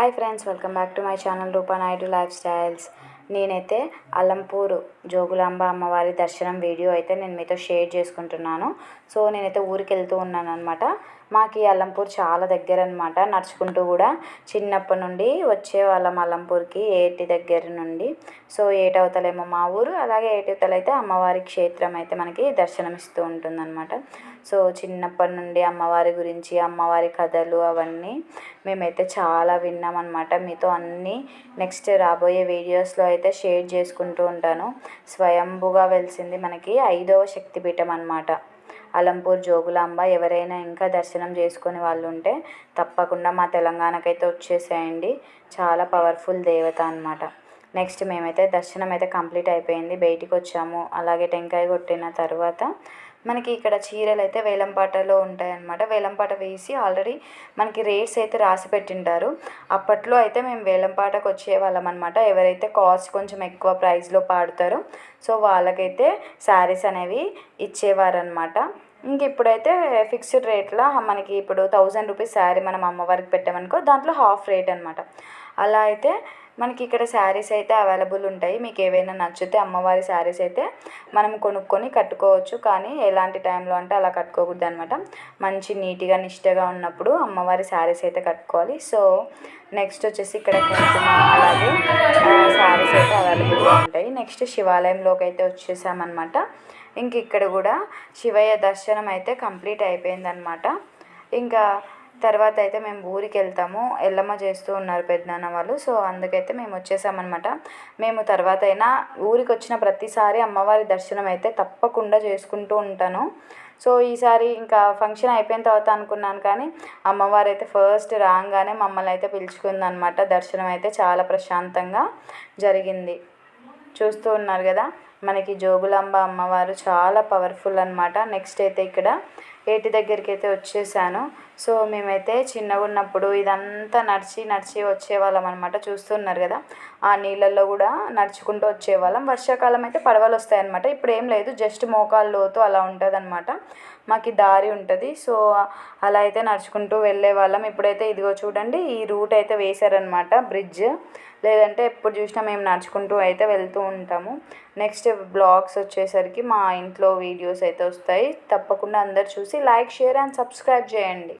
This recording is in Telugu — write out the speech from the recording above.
Hi friends welcome back to my channel Rupa Naidu lifestyles. నేనైతే అలంపూర్ జోగులాంబ అమ్మవారి దర్శనం వీడియో అయితే నేను మీతో షేర్ చేసుకుంటున్నాను. సో నేనైతే ఊరికి వెళ్తూ ఉన్నాను అనమాట మాకు ఈ అల్లంపూర్ చాలా దగ్గర అనమాట నడుచుకుంటూ కూడా చిన్నప్పటి నుండి వచ్చేవాళ్ళం అల్లంపూర్కి ఏటి దగ్గర నుండి. సో ఏటవతలేమో మా ఊరు అలాగే ఏటవతలైతే అమ్మవారి క్షేత్రం అయితే మనకి దర్శనమిస్తూ ఉంటుందన్నమాట. సో చిన్నప్పటి నుండి అమ్మవారి గురించి అమ్మవారి కథలు అవన్నీ మేమైతే చాలా విన్నామన్నమాట మీతో అన్నీ నెక్స్ట్ రాబోయే వీడియోస్లో అయితే షేర్ చేసుకుంటూ ఉంటాను. స్వయంభుగా వెలిసింది మనకి ఐదవ శక్తిపీఠం అనమాట అలంపూర్ జోగులాంబ ఎవరైనా ఇంకా దర్శనం చేసుకునే వాళ్ళు ఉంటే తప్పకుండా మా తెలంగాణకైతే వచ్చేసేయండి. చాలా పవర్ఫుల్ దేవత అనమాట నెక్స్ట్ మేమైతే దర్శనం అయితే కంప్లీట్ అయిపోయింది. బయటికి వచ్చాము అలాగే టెంకాయ కొట్టిన తర్వాత మనకి ఇక్కడ చీరలు అయితే వేలంపాటలో ఉంటాయన్నమాట. వేలంపాట వేసి ఆల్రెడీ మనకి రేట్స్ అయితే రాసి పెట్టింటారు. అప్పట్లో అయితే మేము వేలంపాటకు వచ్చేవాళ్ళం అనమాట ఎవరైతే కాస్ట్ కొంచెం ఎక్కువ ప్రైస్లో పాడతారో సో వాళ్ళకైతే శారీస్ అనేవి ఇచ్చేవారనమాట ఇంక ఇప్పుడైతే ఫిక్స్డ్ రేట్లో మనకి ఇప్పుడు థౌజండ్ రూపీస్ శారీ మనం అమ్మవారికి పెట్టామనుకో దాంట్లో హాఫ్ రేట్ అనమాట అలా అయితే మనకి ఇక్కడ శారీస్ అయితే అవైలబుల్ ఉంటాయి. మీకు ఏవైనా నచ్చితే అమ్మవారి శారీస్ అయితే మనం కొనుక్కొని కట్టుకోవచ్చు. కానీ ఎలాంటి టైంలో అంటే అలా కట్టుకోకూడదు అనమాట మంచి నీట్గా నిష్టగా ఉన్నప్పుడు అమ్మవారి శారీస్ అయితే కట్టుకోవాలి. సో నెక్స్ట్ వచ్చేసి ఇక్కడ అలాగే శారీస్ అయితే అవైలబుల్గా ఉంటాయి. నెక్స్ట్ శివాలయంలోకి అయితే వచ్చేసామన్నమాట. ఇంక ఇక్కడ కూడా శివయ్య దర్శనం అయితే కంప్లీట్ అయిపోయిందనమాట ఇంకా తర్వాత అయితే మేము ఊరికి వెళ్తాము. ఎల్లమ్మ చేస్తూ ఉన్నారు పెద్దనాన్న వాళ్ళు. సో అందుకైతే మేము వచ్చేసామన్నమాట. మేము తర్వాత అయినా ఊరికి వచ్చిన ప్రతిసారి అమ్మవారి దర్శనం అయితే తప్పకుండా చేసుకుంటూ ఉంటాను. సో ఈసారి ఇంకా ఫంక్షన్ అయిపోయిన తర్వాత అనుకున్నాను కానీ అమ్మవారు అయితే ఫస్ట్ రాగానే మమ్మల్ని అయితే పిలుచుకుందనమాట దర్శనం అయితే చాలా ప్రశాంతంగా జరిగింది. చూస్తూ ఉన్నారు కదా మనకి జోగులాంబ అమ్మవారు చాలా పవర్ఫుల్ అనమాట నెక్స్ట్ అయితే ఇక్కడ ఏటి దగ్గరికి అయితే వచ్చేసాను. సో మేమైతే చిన్నగా ఉన్నప్పుడు ఇదంతా నడిచి నడిచి వచ్చేవాళ్ళం అనమాట చూస్తున్నారు కదా? ఆ నీళ్ళల్లో కూడా నడుచుకుంటూ వచ్చేవాళ్ళం. వర్షాకాలం అయితే పడవలు వస్తాయి అనమాట ఇప్పుడు ఏం లేదు జస్ట్ మోకాళ్ళ లోతు అలా ఉంటుంది అనమాట మాకు దారి ఉంటుంది. సో అలా అయితే నడుచుకుంటూ వెళ్ళే వాళ్ళం ఇప్పుడైతే ఇదిగో చూడండి ఈ రూట్ అయితే వేశారనమాట బ్రిడ్జ్. లేదంటే ఎప్పుడు చూసినా మేము నడుచుకుంటూ అయితే వెళ్తూ ఉంటాము. నెక్స్ట్ బ్లాగ్స్ వచ్చేసరికి మా ఇంట్లో వీడియోస్ అయితే వస్తాయి. తప్పకుండా అందరు చూసి లైక్ షేర్ అండ్ సబ్స్క్రైబ్ చేయండి.